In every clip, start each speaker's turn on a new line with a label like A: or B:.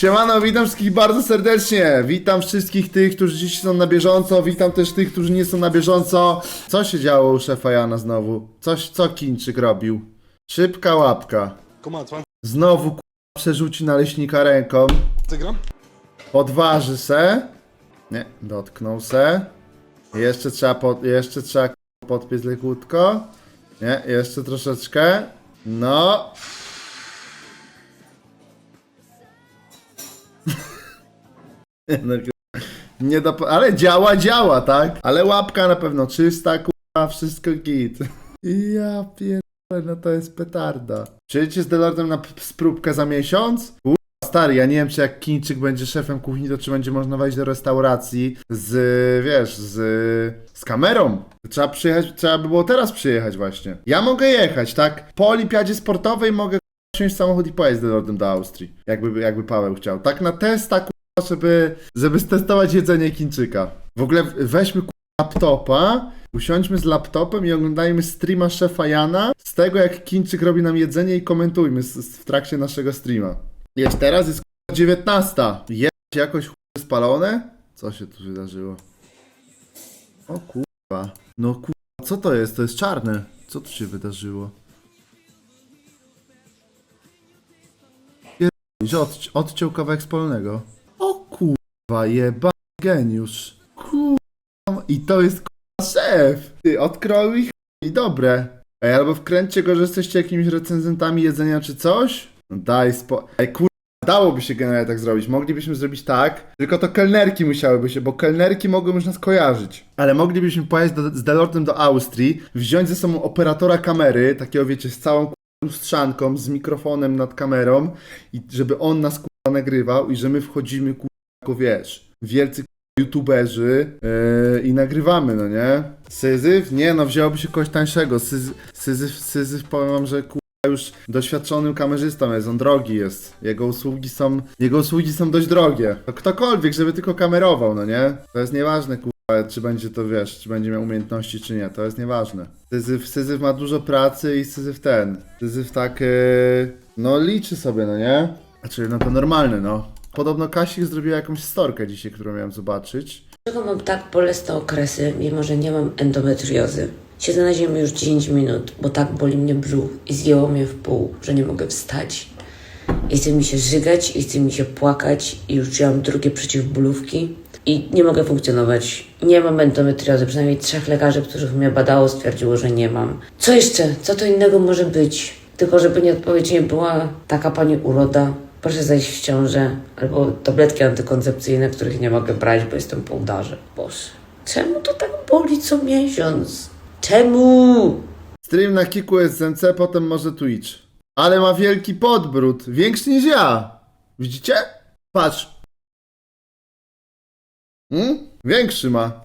A: Siemano, witam wszystkich bardzo serdecznie. Witam wszystkich tych, którzy dziś są na bieżąco. Witam też tych, którzy nie są na bieżąco. Co się działo u szefa Jana znowu? Coś, co Chińczyk robił? Szybka łapka.
B: Comment 20
A: Znowu k***a, przerzuci naleśnika ręką. Podważy se. Nie, dotknął se. Jeszcze trzeba, pod, jeszcze trzeba k***a, podpiec lekutko. Nie, jeszcze troszeczkę. No. No, nie do, ale działa, działa, tak? Ale łapka na pewno czysta, kurwa, wszystko git. Ja pierdolę, no to jest petarda. Przyjedziecie z Delordem na spróbkę za miesiąc? Stary, ja nie wiem, czy jak Chińczyk będzie szefem kuchni, to czy będzie można wejść do restauracji z, wiesz, z, z kamerą. Trzeba przyjechać, trzeba by było teraz przyjechać właśnie. Ja mogę jechać, tak? Po olimpiadzie sportowej mogę wsiąść w samochód i pojechać z Lordem do Austrii. Jakby, jakby Paweł chciał. Tak na testa, kurwa, żeby, żeby jedzenie Chińczyka. W ogóle weźmy laptopa, usiądźmy z laptopem i oglądajmy streama szefa Jana z tego, jak Chińczyk robi nam jedzenie i komentujmy w trakcie naszego streama. Jest teraz jest k***a, 19. Jest jakoś chuj spalone? Co się tu wydarzyło? O kurwa. No kurwa, co to jest? To jest czarne. Co tu się wydarzyło? Pierdolisz, Od, odciął kawałek spalonego. Kurwa, jeba geniusz. Kurwa. I to jest kurwa szef. Ty, odkroił ich i dobre. Ej, albo wkręćcie go, że jesteście jakimiś recenzentami jedzenia czy coś? No daj spo... Ej, kur... Dałoby się generalnie tak zrobić. Moglibyśmy zrobić tak, tylko to kelnerki musiałyby się, bo kelnerki mogą już nas kojarzyć. Ale moglibyśmy pojechać do, z Delortem do Austrii, wziąć ze sobą operatora kamery, takiego wiecie, z całą lustrzanką, z mikrofonem nad kamerą i żeby on nas kurwa nagrywał i że my wchodzimy kurwa jako wiesz, wielcy youtuberzy yy, i nagrywamy, no nie? Syzyf? Nie no, wzięłoby się kogoś tańszego. Syzyf, syzyf, powiem wam, że kurwa już doświadczonym kamerzystą jest, on drogi jest. Jego usługi są, jego usługi są dość drogie. To ktokolwiek, żeby tylko kamerował, no nie? To jest nieważne, kurwa, czy będzie to, wiesz, czy będzie miał umiejętności, czy nie, to jest nieważne. Syzyf, Syzyf ma dużo pracy i Syzyf ten. Syzyf tak, yy, no liczy sobie, no nie? Znaczy, no to normalne, no. Podobno Kasik zrobiła jakąś storkę dzisiaj, którą miałem zobaczyć.
C: Dlaczego mam tak bolesne okresy, mimo że nie mam endometriozy? Siedzę na ziemi już 10 minut, bo tak boli mnie brzuch i zgięło mnie w pół, że nie mogę wstać. I chce mi się żygać, i chce mi się płakać, i już wziąłem drugie przeciwbólówki i nie mogę funkcjonować. Nie mam endometriozy, przynajmniej trzech lekarzy, których mnie badało, stwierdziło, że nie mam. Co jeszcze? Co to innego może być? Tylko żeby nie odpowiedź nie była taka pani uroda, proszę zajść w ciążę, albo tabletki antykoncepcyjne, których nie mogę brać, bo jestem po udarze. Boże, czemu to tak boli co miesiąc? Czemu?
A: Stream na Kiku SNC, potem może Twitch. Ale ma wielki podbród, większy niż ja. Widzicie? Patrz. Hmm? Większy ma.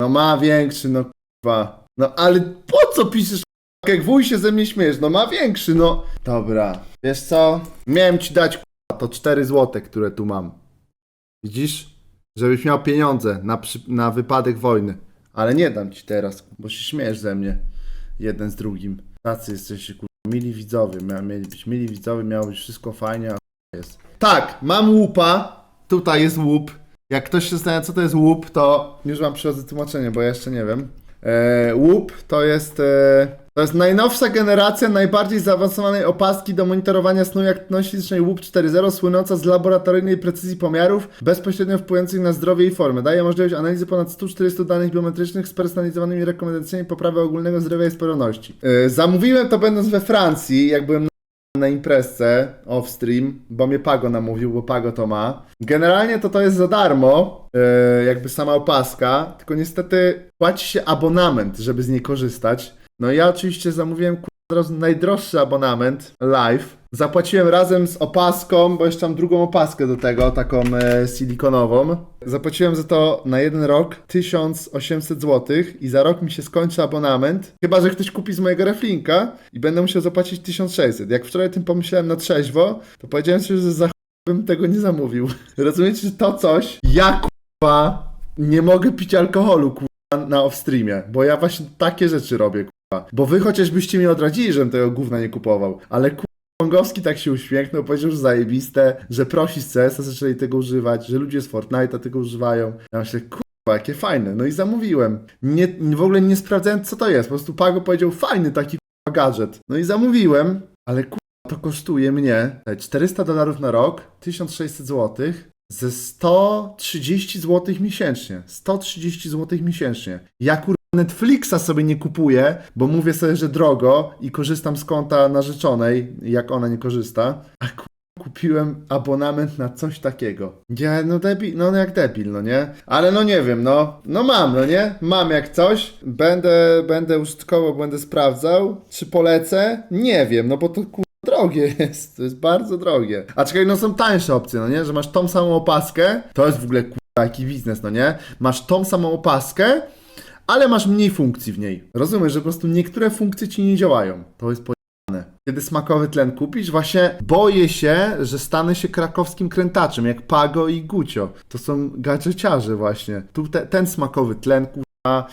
A: No ma większy, no kurwa. No ale po co piszesz jak wuj się ze mnie śmiesz? No ma większy, no. Dobra. Wiesz co? Miałem ci dać k***a, to 4 złote, które tu mam. Widzisz? Żebyś miał pieniądze na, przy... na wypadek wojny. Ale nie dam ci teraz, bo się śmiesz ze mnie. Jeden z drugim. Tacy jesteście, kurwa. Mili widzowie. Mieli być mili widzowie, miało być wszystko fajnie, a jest. Tak, mam łupa. Tutaj jest łup. Jak ktoś się zastanawia, co to jest łup, to już wam przychodzę tłumaczenie, bo jeszcze nie wiem. E, łup to jest... E, to jest najnowsza generacja najbardziej zaawansowanej opaski do monitorowania snu aktywności fizycznej łup 4.0, słynąca z laboratoryjnej precyzji pomiarów, bezpośrednio wpływających na zdrowie i formę. Daje możliwość analizy ponad 140 danych biometrycznych z personalizowanymi rekomendacjami poprawy ogólnego zdrowia i sprawności. E, zamówiłem to będąc we Francji, jak byłem na imprezce off-stream, bo mnie Pago namówił, bo Pago to ma. Generalnie to to jest za darmo, e, jakby sama opaska, tylko niestety płaci się abonament, żeby z niej korzystać. No ja oczywiście zamówiłem od razu najdroższy abonament live. Zapłaciłem razem z opaską, bo jeszcze mam drugą opaskę do tego, taką e, silikonową. Zapłaciłem za to na jeden rok 1800 zł i za rok mi się skończy abonament. Chyba, że ktoś kupi z mojego reflinka i będę musiał zapłacić 1600. Jak wczoraj tym pomyślałem na trzeźwo, to powiedziałem sobie, że za bym tego nie zamówił. Rozumiecie, że to coś, ja kurwa nie mogę pić alkoholu kurwa na off-streamie, bo ja właśnie takie rzeczy robię. Bo wy chociażbyście mi odradzili, żebym tego gówna nie kupował, ale kurwa Pongowski tak się uśmiechnął, powiedział, że zajebiste, że prosi z CS-a zaczęli tego używać, że ludzie z Fortnite'a tego używają. Ja myślę, kurwa, jakie fajne. No i zamówiłem. Nie, w ogóle nie sprawdzałem, co to jest. Po prostu Pago powiedział, fajny taki kurwa, gadżet. No i zamówiłem, ale kurwa, to kosztuje mnie 400 dolarów na rok, 1600 zł, ze 130 zł miesięcznie. 130 zł miesięcznie. Ja kurwa Netflixa sobie nie kupuję, bo mówię sobie, że drogo i korzystam z konta narzeczonej, jak ona nie korzysta. A kupiłem abonament na coś takiego. Ja, no debil, no jak debil, no nie? Ale no nie wiem, no, no mam, no nie? Mam jak coś, będę, będę użytkował, będę sprawdzał, czy polecę? Nie wiem, no bo to kurwa drogie jest, to jest bardzo drogie. A czekaj, no są tańsze opcje, no nie? Że masz tą samą opaskę, to jest w ogóle kurwa jaki biznes, no nie? Masz tą samą opaskę, ale masz mniej funkcji w niej. Rozumiesz, że po prostu niektóre funkcje ci nie działają. To jest pojebane. Kiedy smakowy tlen kupisz, właśnie boję się, że stanę się krakowskim krętaczem, jak Pago i Gucio. To są gadżeciarze właśnie. Tu te, ten smakowy tlen, kurwa,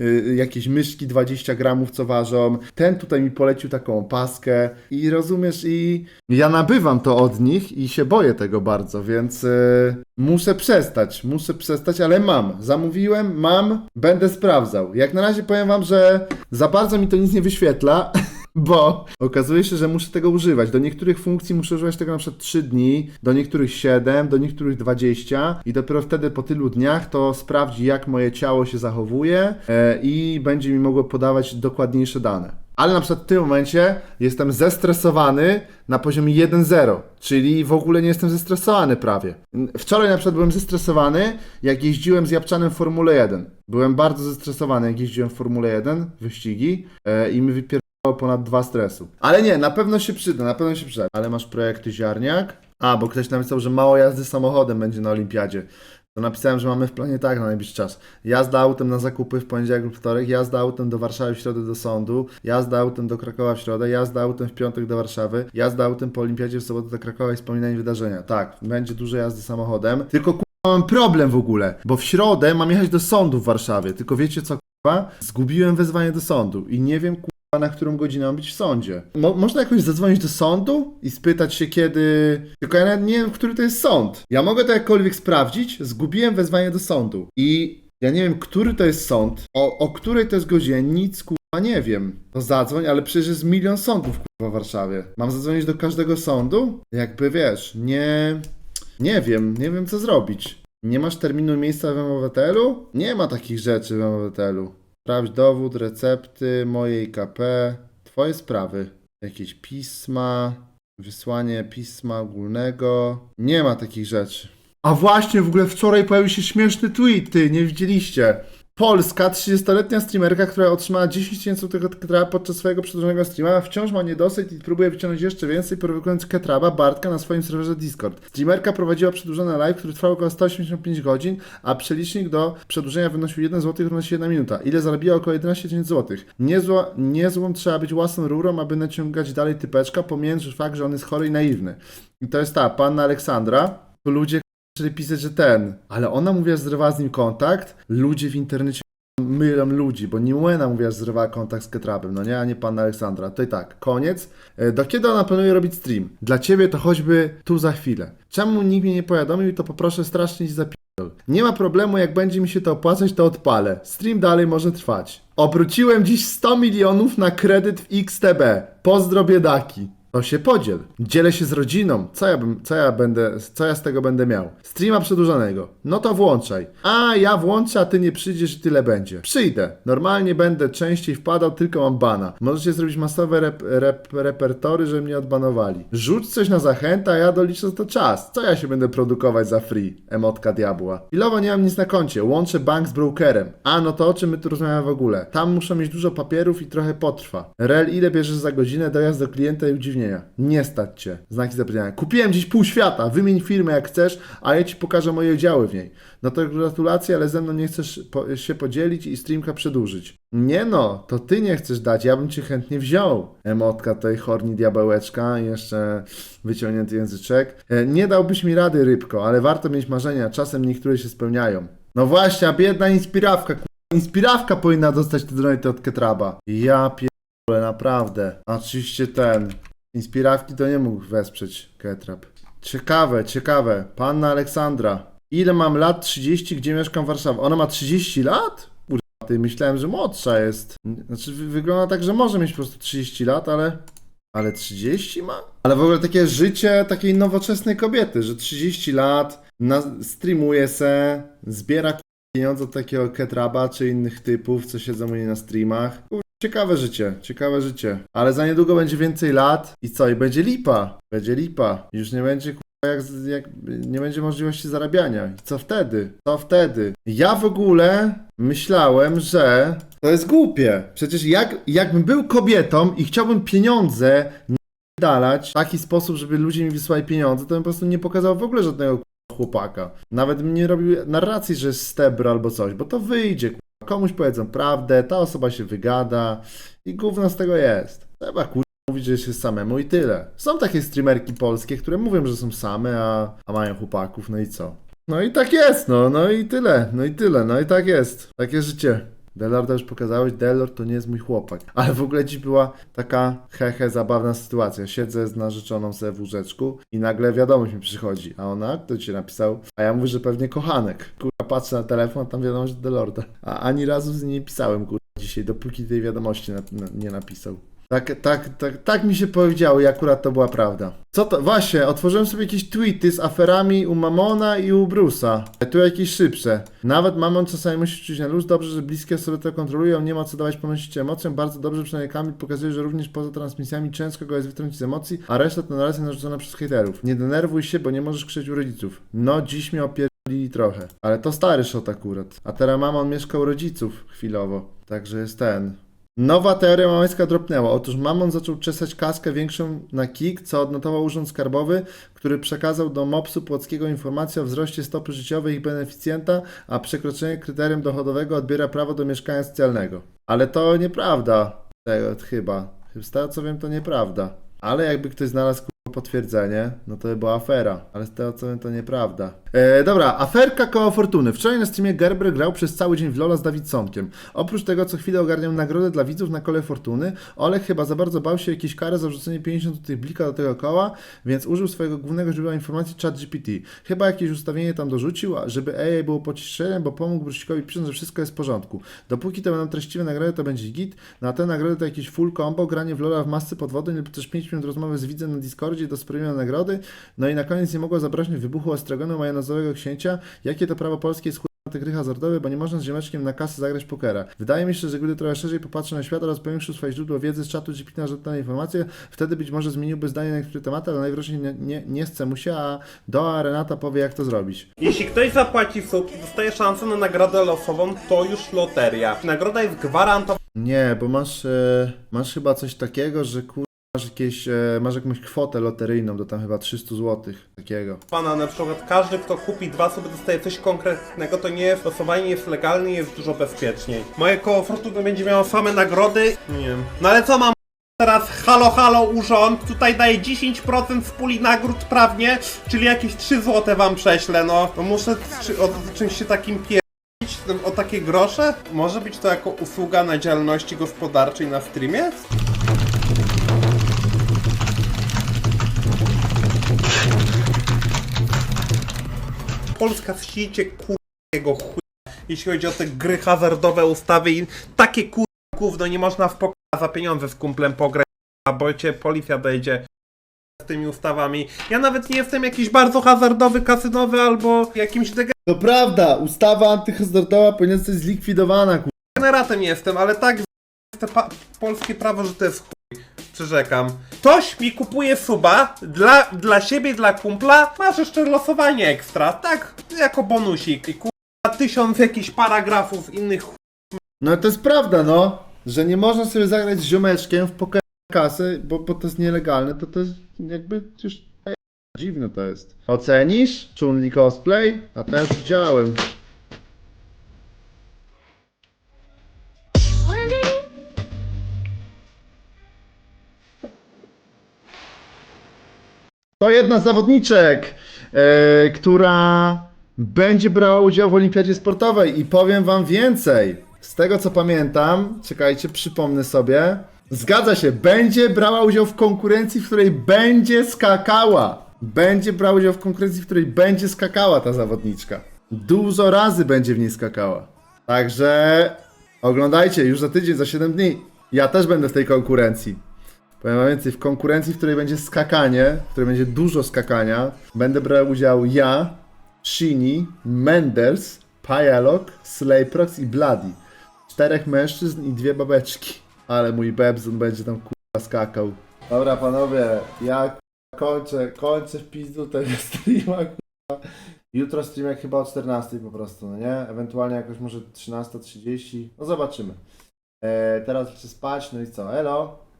A: y, jakieś myszki 20 gramów co ważą. Ten tutaj mi polecił taką opaskę i rozumiesz, i ja nabywam to od nich i się boję tego bardzo, więc y, muszę przestać, muszę przestać, ale mam. Zamówiłem, mam, będę sprawdzał. Jak na razie powiem wam, że za bardzo mi to nic nie wyświetla. Bo okazuje się, że muszę tego używać. Do niektórych funkcji muszę używać tego na przykład 3 dni, do niektórych 7, do niektórych 20 i dopiero wtedy po tylu dniach to sprawdzi, jak moje ciało się zachowuje e, i będzie mi mogło podawać dokładniejsze dane. Ale na przykład w tym momencie jestem zestresowany na poziomie 1.0, czyli w ogóle nie jestem zestresowany prawie. Wczoraj na przykład byłem zestresowany, jak jeździłem z Japczanem w Formule 1. Byłem bardzo zestresowany, jak jeździłem w Formule 1, wyścigi e, i mi wypier ponad dwa stresu. Ale nie, na pewno się przyda, na pewno się przyda. Ale masz projekty ziarniak? A, bo ktoś napisał, że mało jazdy samochodem będzie na olimpiadzie. To napisałem, że mamy w planie tak na najbliższy czas. Jazda autem na zakupy w poniedziałek lub wtorek, jazda autem do Warszawy w środę do sądu, jazda autem do Krakowa w środę, jazda autem w piątek do Warszawy, jazda autem po olimpiadzie w sobotę do Krakowa i wspominanie wydarzenia. Tak, będzie dużo jazdy samochodem. Tylko ku... mam problem w ogóle, bo w środę mam jechać do sądu w Warszawie. Tylko wiecie co, kurwa? Zgubiłem wezwanie do sądu i nie wiem, kurwa, na którą godzinę mam być w sądzie. Mo można jakoś zadzwonić do sądu i spytać się kiedy... Tylko ja nawet nie wiem, który to jest sąd. Ja mogę to jakkolwiek sprawdzić, zgubiłem wezwanie do sądu. I ja nie wiem, który to jest sąd, o, o której to jest godzinie, nic kurwa nie wiem. To zadzwoń, ale przecież jest milion sądów kurwa w Warszawie. Mam zadzwonić do każdego sądu? Jakby wiesz, nie... Nie wiem, nie wiem co zrobić. Nie masz terminu miejsca w MOWTL-u? Nie ma takich rzeczy w MOWTL-u. Sprawdź dowód, recepty, moje IKP, twoje sprawy. Jakieś pisma, wysłanie pisma ogólnego. Nie ma takich rzeczy. A właśnie, w ogóle wczoraj pojawił się śmieszny tweet, ty, nie widzieliście. Polska, 30-letnia streamerka, która otrzymała 10 tysięcy ketraba podczas swojego przedłużonego streama, wciąż ma niedosyt i próbuje wyciągnąć jeszcze więcej, prowokując ketraba Bartka na swoim serwerze Discord. Streamerka prowadziła przedłużony live, który trwał około 185 godzin, a przelicznik do przedłużenia wynosił 1 zł równa się 1 minuta. Ile zarobiła? Około 11 tysięcy złotych. Niezła, niezłą trzeba być łasną rurą, aby naciągać dalej typeczka, pomijając fakt, że on jest chory i naiwny. I to jest ta, panna Aleksandra. Ludzie zaczęli pisać, że ten, ale ona mówiła, że zrywała z nim kontakt. Ludzie w internecie mylą ludzi, bo nie Łena mówiła, że zrywała kontakt z Ketrabem, no nie, a nie panna Aleksandra. To i tak, koniec. E, Do kiedy ona planuje robić stream? Dla ciebie to choćby tu za chwilę. Czemu nikt mnie nie powiadomił, to poproszę strasznie ci zapierdol. Nie ma problemu, jak będzie mi się to opłacać, to odpalę. Stream dalej może trwać. Obróciłem dziś 100 milionów na kredyt w XTB. Pozdro biedaki. To się podziel. Dzielę się z rodziną. Co ja, bym, co ja będę, co ja z tego będę miał? Streama przedłużonego. No to włączaj. A ja włączę, a ty nie przyjdziesz i tyle będzie. Przyjdę. Normalnie będę częściej wpadał, tylko mam bana. Możecie zrobić masowe rep, rep, repertory, żeby mnie odbanowali. Rzuć coś na zachętę, a ja doliczę za to czas. Co ja się będę produkować za free? Emotka diabła. Chwilowo nie mam nic na koncie. Łączę bank z brokerem. A no to o czym my tu rozmawiamy w ogóle? Tam muszę mieć dużo papierów i trochę potrwa. Rel, ile bierzesz za godzinę dojazd do klienta i Nie stać cię. Znaki zapytania. Kupiłem dziś pół świata. Wymień firmę jak chcesz, a ja ci pokażę moje działy w niej. No to gratulacje, ale ze mną nie chcesz po się podzielić i streamka przedłużyć. Nie no, to ty nie chcesz dać, ja bym cię chętnie wziął. Emotka tej horni diabełeczka jeszcze wyciągnięty języczek. E, Nie dałbyś mi rady, rybko, ale warto mieć marzenia, czasem niektóre się spełniają. No właśnie, a biedna inspirawka, Inspirawka powinna dostać te donate od Ketraba. Ja pierdolę, naprawdę. Oczywiście ten... Inspirawki to nie mógł wesprzeć Ketrap. Ciekawe, ciekawe. Panna Aleksandra. Ile mam lat? 30, gdzie mieszkam w Warszawie? Ona ma 30 lat? Kurwa, ty myślałem, że młodsza jest. Znaczy, wy- wygląda tak, że może mieć po prostu 30 lat, ale... Ale 30 ma? Ale w ogóle takie życie takiej nowoczesnej kobiety, że 30 lat, na, streamuje se, zbiera pieniądze od takiego Ketraba czy innych typów, co siedzą u niej na streamach. Ciekawe życie, ciekawe życie. Ale za niedługo będzie więcej lat i co? I będzie lipa. Będzie lipa. Już nie będzie jak, jak nie będzie możliwości zarabiania. I co wtedy? Co wtedy? Ja w ogóle myślałem, że to jest głupie. Przecież jak, jakbym był kobietą i chciałbym pieniądze dalać w taki sposób, żeby ludzie mi wysłali pieniądze, to bym po prostu nie pokazał w ogóle żadnego k***a chłopaka. Nawet bym nie robił narracji, że jest stebr albo coś, bo to wyjdzie. Komuś powiedzą prawdę, ta osoba się wygada i gówno z tego jest. Trzeba kurwa mówić, że się samemu i tyle. Są takie streamerki polskie, które mówią, że są same, a, a mają chłopaków, no i co? No i tak jest, no, no i tyle, no i tyle, no i tak jest. Takie życie. Delorda już pokazałeś, Delord to nie jest mój chłopak. Ale w ogóle dziś była taka hehe zabawna sytuacja. Siedzę z narzeczoną sobie w łóżeczku i nagle wiadomość mi przychodzi. A ona, kto ci napisał? A ja mówię, że pewnie kochanek. Kurwa, patrzę na telefon, a tam wiadomość Delorda. A ani razu z niej nie pisałem, kurwa, dzisiaj, dopóki tej wiadomości na, na, nie napisał. Tak, tak, tak, tak mi się powiedziało i akurat to była prawda. Co to? Właśnie, otworzyłem sobie jakieś tweety z aferami u Mamona i u Brusa. Tu jakieś szybsze. Nawet Mamon czasami musi czuć na luz. Dobrze, że bliskie osoby to kontrolują. Nie ma co dawać ponosić emocjom. Bardzo dobrze, przynajmniej Kamil pokazuje, że również poza transmisjami ciężko go jest wytrącić z emocji, a reszta to narracja narzucona przez hejterów. Nie denerwuj się, bo nie możesz krzyczeć u rodziców. No, dziś mnie opierdolili trochę. Ale to stary shot akurat. A teraz Mamon mieszka u rodziców chwilowo. Także jest ten. Nowa teoria mamańska dropnęła. Otóż Mamon zaczął czesać kaskę większą na KIK, co odnotował Urząd Skarbowy, który przekazał do MOPS-u Płockiego informację o wzroście stopy życiowej ich beneficjenta, a przekroczenie kryterium dochodowego odbiera prawo do mieszkania socjalnego. Ale to nieprawda. Tego chyba. Z tego co wiem, to nieprawda. Ale jakby ktoś znalazł potwierdzenie, no to by była afera. Ale z tego co wiem, to nieprawda. E, dobra, aferka koło fortuny. Wczoraj na streamie Gerber grał przez cały dzień w Lola z Dawidsonkiem. Oprócz tego, co chwilę ogarniał nagrodę dla widzów na kole fortuny, Olek chyba za bardzo bał się jakiejś kary za wrzucenie 50 zł blika do tego koła, więc użył swojego głównego źródła informacji ChatGPT. Chyba jakieś ustawienie tam dorzucił, żeby AI było pocieszeniem, bo pomógł Brusikowi pisząc, że wszystko jest w porządku. Dopóki to będą treściwe nagrody, to będzie git. Na te nagrody to jakieś full combo, granie w Lola w masce pod wodą lub też 5 minut rozmowy z widzem na Do sprawienia nagrody. No i na koniec nie mogło zabraknąć wybuchu ostrogonu majonezowego księcia. Jakie to prawo polskie jest na te gry hazardowe, bo nie można z ziemeczkiem na kasę zagrać pokera. Wydaje mi się, że gdyby trochę szerzej popatrzył na świat oraz powiększył swoje źródło wiedzy z czatu GPT na żadne informacje, wtedy być może zmieniłby zdanie na niektóre tematy, ale najwyraźniej nie, nie, nie chce mu się, a Doa Renata powie jak to zrobić.
B: Jeśli ktoś zapłaci sub i dostaje szansę na nagrodę losową, to już loteria. Nagroda jest gwarantowana
A: Nie, bo masz, e, masz chyba coś takiego, że kur... Masz, jakieś, e, masz jakąś kwotę loteryjną do tam chyba 300 zł, takiego.
B: na przykład każdy kto kupi dwa suby dostaje coś konkretnego, to nie jest losowanie jest legalne i jest dużo bezpieczniej. Moje koło fortuny będzie miało same nagrody. Nie wiem. No ale co mam teraz? Halo, halo urząd, tutaj daje 10% z puli nagród prawnie, czyli jakieś 3 zł wam prześlę, no. no muszę czy, o czymś się takim pierdolić, o takie grosze? Może być to jako usługa na działalności gospodarczej na streamie? Polska wsicie kurwa chuja, jeśli chodzi o te gry hazardowe, ustawy i takie kur... gówno nie można w pokoju za pieniądze z kumplem pograć, bo cię policja dojdzie z tymi ustawami. Ja nawet nie jestem jakiś bardzo hazardowy, kasynowy albo jakimś
A: To prawda, ustawa antyhazardowa powinna zostać zlikwidowana, kur...
B: degeneratem jestem, ale tak z- te pa- polskie prawo, że to jest chuj. Przyrzekam. Ktoś mi kupuje suba dla, dla siebie, dla kumpla, masz jeszcze losowanie ekstra, tak, jako bonusik. I kurwa tysiąc jakichś paragrafów innych.
A: No to jest prawda, no, że nie można sobie zagrać z ziomeczkiem w poker kasy, bo, bo to jest nielegalne, to to jest jakby już dziwne to jest. Ocenisz? Chunli cosplay? A już widziałem. To jedna z zawodniczek, e, która będzie brała udział w olimpiadzie sportowej i powiem wam więcej. Z tego co pamiętam, czekajcie, przypomnę sobie, Zgadza się, będzie brała udział w konkurencji, w której będzie skakała. Będzie brała udział w konkurencji, w której będzie skakała ta zawodniczka. Dużo razy będzie w niej skakała. Także oglądajcie już za tydzień, za 7 dni. Ja też będę w tej konkurencji. Powiem wam więcej, w konkurencji, w której będzie skakanie, w której będzie dużo skakania, będę brał udział ja, Shini, Menders, Pajalok, Slayprox i Bloody. Czterech mężczyzn i dwie babeczki. Ale mój Bebzon będzie tam kurwa skakał. Dobra panowie, ja kończę, kończę w pizdu tego streama kurwa. Jutro stream jak chyba o 14 po prostu, no nie? Ewentualnie jakoś może 13.30, no zobaczymy. E, teraz chcę spać, no i co? Elo?